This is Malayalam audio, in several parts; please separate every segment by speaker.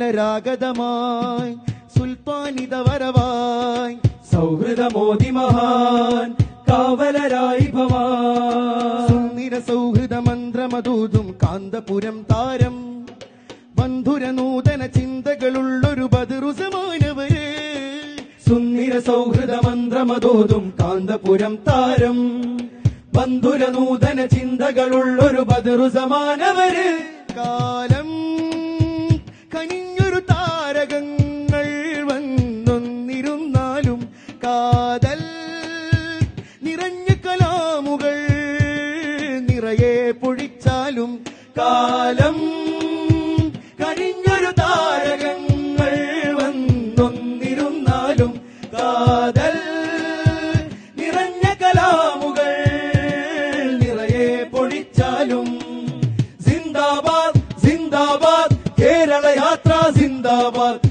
Speaker 1: കാമിലരാഗതമായി സുൽത്താനിത വരവായി.
Speaker 2: സൗഹൃദമോദി മഹാൻ കാവലരായി ഭവാൻ.
Speaker 1: സുന്ദര സൗഹൃദ മന്ത്രമതൂതും കാന്തപുരം താരം. ബന്ധുര നൂതന ചിന്തകളുള്ളൊരു ബദറു സമാനവരെ
Speaker 2: സുന്ദര സൗഹൃദ മന്ത്രമതോതും കാന്തപുരം താരം. ബന്ധുര നൂതന ചിന്തകളുള്ളൊരു ബദറു സമാനവരെ
Speaker 1: കാലം കാതൽ നിറഞ്ഞ കലാമുകൾ നിറയെ പൊഴിച്ചാലും
Speaker 2: കാലം കഴിഞ്ഞൊരു താരകങ്ങൾ വന്നൊന്നിരുന്നാലും കാതൽ നിറഞ്ഞ കലാമുകൾ നിറയെ പൊഴിച്ചാലും സിന്ദാബാദ് സിന്ദാബാദ് കേരള യാത്ര സിന്ദാബാദ്.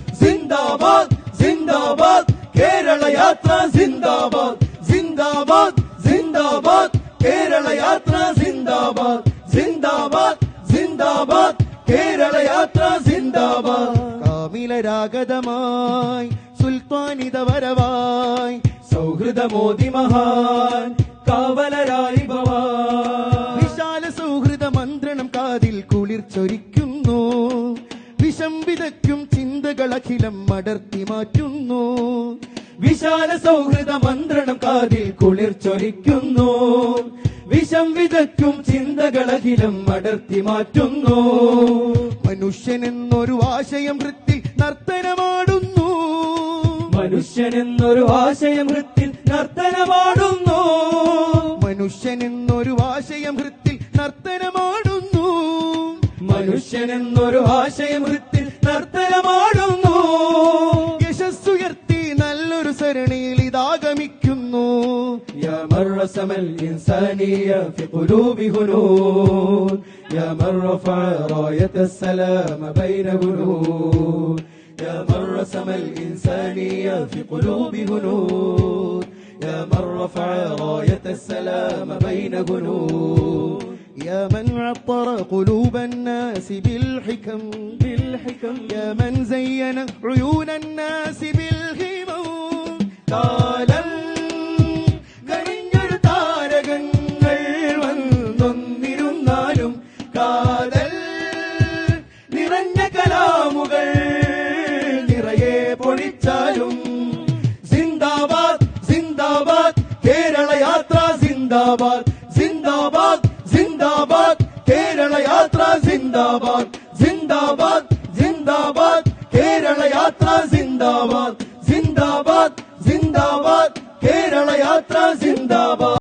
Speaker 2: യാത്ര സിന്ദാബാദ് സിന്ദാബാദ് സിന്ദാബാദ്. കേരള യാത്ര സിന്ദാബാദ് സിന്ദാബാദ് സിന്ദാബാദ്. കേരള യാത്ര സിന്ദാബാദ്.
Speaker 1: കാമിലരാഗതമായി സുൽത്താനിത വരവായി
Speaker 2: സൗഹൃദമോദി മഹാൻ കാവലരായി
Speaker 1: വിശാല സൗഹൃദ മന്ത്രണം കാതിൽ കുളിർ ചൊരിക്കുന്നു വിഷം വിതയ്ക്കും ചിന്തകൾ അഖിലം അടർത്തി മാറ്റുന്നു.
Speaker 2: വിശാല സൗഹൃദ മന്ത്രണം കാതിൽ കുളിർ ചൊരിക്കുന്നു. വിഷം വിതയ്ക്കും ചിന്തകളകിലും അടർത്തി മാറ്റുന്നു.
Speaker 1: മനുഷ്യനെന്നൊരു ആശയം വൃത്തി നർത്തനമാടുന്നു.
Speaker 2: മനുഷ്യനെന്നൊരു ആശയം വൃത്തിൽ നർത്തനമാടുന്നു.
Speaker 1: മനുഷ്യനെന്നൊരു ആശയം വൃത്തിൽ നർത്തനമാടുന്നു.
Speaker 2: മനുഷ്യനെന്നൊരു ആശയം വൃത്തിൽ നർത്തനമാടുന്നു.
Speaker 1: യശസ്സുയർത്തി നല്ലൊരു സരണിയിൽ ഇതാഗമിക്കുന്നു
Speaker 2: يا من رسم الإنسانية في قلوب هنود يا من رفع راية السلام بين جنود يا من رسم الإنسانية في قلوب هنود يا من رفع راية السلام بين جنود
Speaker 1: يا من عطر قلوب الناس بالحكم
Speaker 2: بالحكم
Speaker 1: يا من زين عيون الناس
Speaker 2: കലാമുകൾ നിറയെ പൊഴിച്ചാലും സിന്ദാബാദ് സിന്ദാബാദ് കേരള യാത്ര സിന്ദാബാദ് സിന്ദാബാദ് സിന്ദാബാദ് കേരള യാത്ര സിന്ദാബാദ് സിന്ദാബാദ് സിന്ദാബാദ് കേരള യാത്ര സിന്ദാബാദ് സിന്ദാബാദ് സിന്ദാബാദ് കേരള യാത്ര സിന്ദാബാദ്